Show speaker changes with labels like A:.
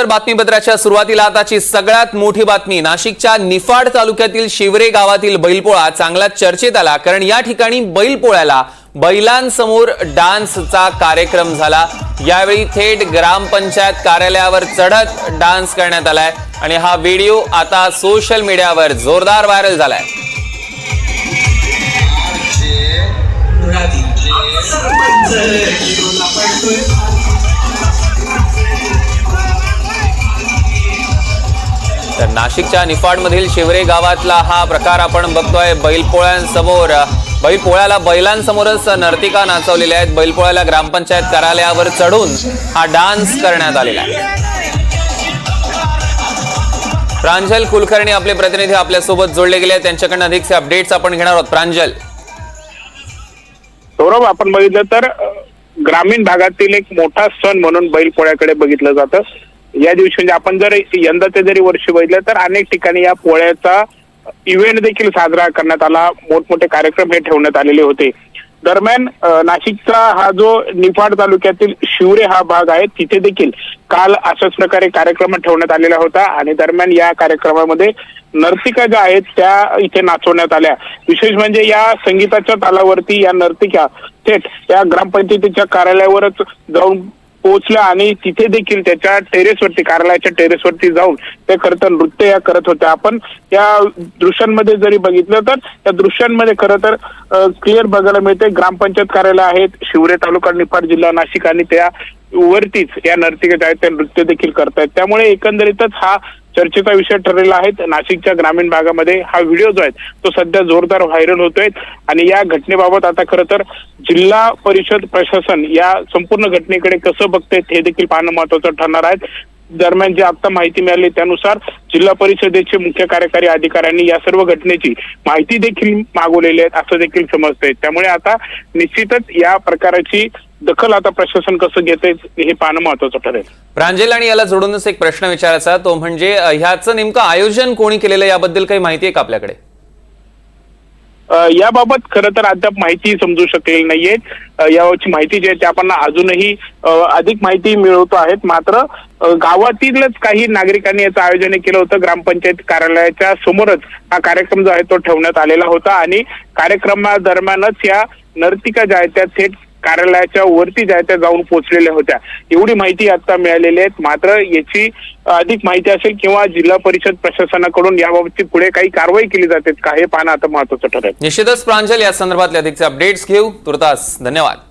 A: सविस्तर बातमीपत्राच्या सुरुवातीला आताची सगळ्यात मोठी बातमी. नाशिकच्या निफाड तालुक्यातील शिवरे गावातील बैलपोळा चांगला चर्चेत आला कारण या ठिकाणी बैलपोळ्याला बैलांसमोर डान्सचा कार्यक्रम झाला. यावेळी थेट ग्रामपंचायत कार्यालयावर चढत डान्स करण्यात आलाय. आणि हा व्हिडिओ आता सोशल मीडियावर जोरदार व्हायरल झालाय. तर नाशिकच्या निफाडमधील शिवरे गावातला हा प्रकार आपण बघतोय. बैलपोळ्यांसमोर बैलपोळ्याला बैलांसमोरच नर्तिका नाचवलेल्या आहेत. बैलपोळ्याला ग्रामपंचायत कार्यालयावर चढून हा डान्स करण्यात आलेला आहे. प्रांजल कुलकर्णी आपले प्रतिनिधी आपल्यासोबत जोडले गेले आहेत. त्यांच्याकडनं अधिकचे अपडेट्स आपण घेणार आहोत. प्रांजल.
B: सौरभ आपण बघितलं तर ग्रामीण भागातील एक मोठा सण म्हणून बैलपोळ्याकडे बघितलं जातं. या दिवशी म्हणजे आपण जर यंदाचे जरी वर्ष बघितलं तर अनेक ठिकाणी या पोळ्याचा इव्हेंट देखील साजरा करण्यात आला. मोठमोठे कार्यक्रम हे ठेवण्यात आलेले होते. दरम्यान नाशिकचा हा जो निफाड तालुक्यातील शिवरे हा भाग आहे तिथे देखील काल अशाच प्रकारे कार्यक्रम ठेवण्यात आलेला होता आणि दरम्यान या कार्यक्रमामध्ये नर्तिका ज्या आहेत त्या इथे नाचवण्यात आल्या. विशेष म्हणजे या संगीताच्या तालावरती या नर्तिका थेट या ग्रामपंचायतीच्या कार्यालयावरच जाऊन पोहोचल्या आणि तिथे देखील त्याच्या टेरेसवरती कार्यालयाच्या टेरेसवरती जाऊन ते खरं तर नृत्य या करत होत्या आपण या दृश्यांमध्ये जरी बघितलं तर त्या दृश्यांमध्ये खरं तर क्लिअर बघायला मिळते. ग्रामपंचायत कार्यालय आहेत शिवरे तालुका निफाड जिल्हा नाशिक आणि त्या वरतीच या नर्तिका ज्या आहेत त्या नृत्य देखील करतायत. त्यामुळे एकंदरीतच हा चर्चेचा विषय ठरलेला आहे. नाशिकच्या ग्रामीण भागामध्ये हा व्हिडिओ जो आहे तो सध्या जोरदार व्हायरल होतोय. आणि या घटनेबाबत आता खरं तर जिल्हा परिषद प्रशासन या संपूर्ण घटनेकडे कसं बघते हे देखील पाहणं महत्वाचं ठरणार आहे. दरम्यान जी आता माहिती मिळाली त्यानुसार जिल्हा परिषदेचे मुख्य कार्यकारी अधिकाऱ्यांनी या सर्व घटनेची माहिती देखील मागवलेली आहे असं देखील समजतंय. त्यामुळे आता निश्चितच या प्रकाराची दखल आता प्रशासन कसं घेतंय हे पाहणं महत्वाचं ठरेल.
A: प्रांजल आणि याला जोडूनच एक प्रश्न विचारायचा तो म्हणजे ह्याचं नेमकं आयोजन कोणी केलेलं याबद्दल काही माहिती आहे का आपल्याकडे?
B: याबाबत खरं तर अद्याप माहिती समजू शकलेली नाहीये. याची माहिती जी आहे ते आपण अजूनही अधिक माहिती मिळवतो आहेत. मात्र गावातीलच काही नागरिकांनी याचं आयोजन केलं होतं. ग्रामपंचायत कार्यालयाच्या समोरच हा कार्यक्रम जो आहे तो ठेवण्यात आलेला होता. आणि कार्यक्रमादरम्यानच या नर्तिका ज्या आहेत त्या थेट कार्यालयाच्या वरती ज्या त्या जाऊन पोहोचलेल्या होत्या. एवढी माहिती आता मिळालेली आहे. मात्र याची अधिक माहिती असेल किंवा जिल्हा परिषद प्रशासनाकडून याबाबतची पुढे काही कारवाई केली जाते का हे पाहणं आता महत्वाचं ठरेल.
A: निश्चितच प्रांजल या संदर्भातले अधिकचे अपडेट्स घेऊ. तुर्तास धन्यवाद.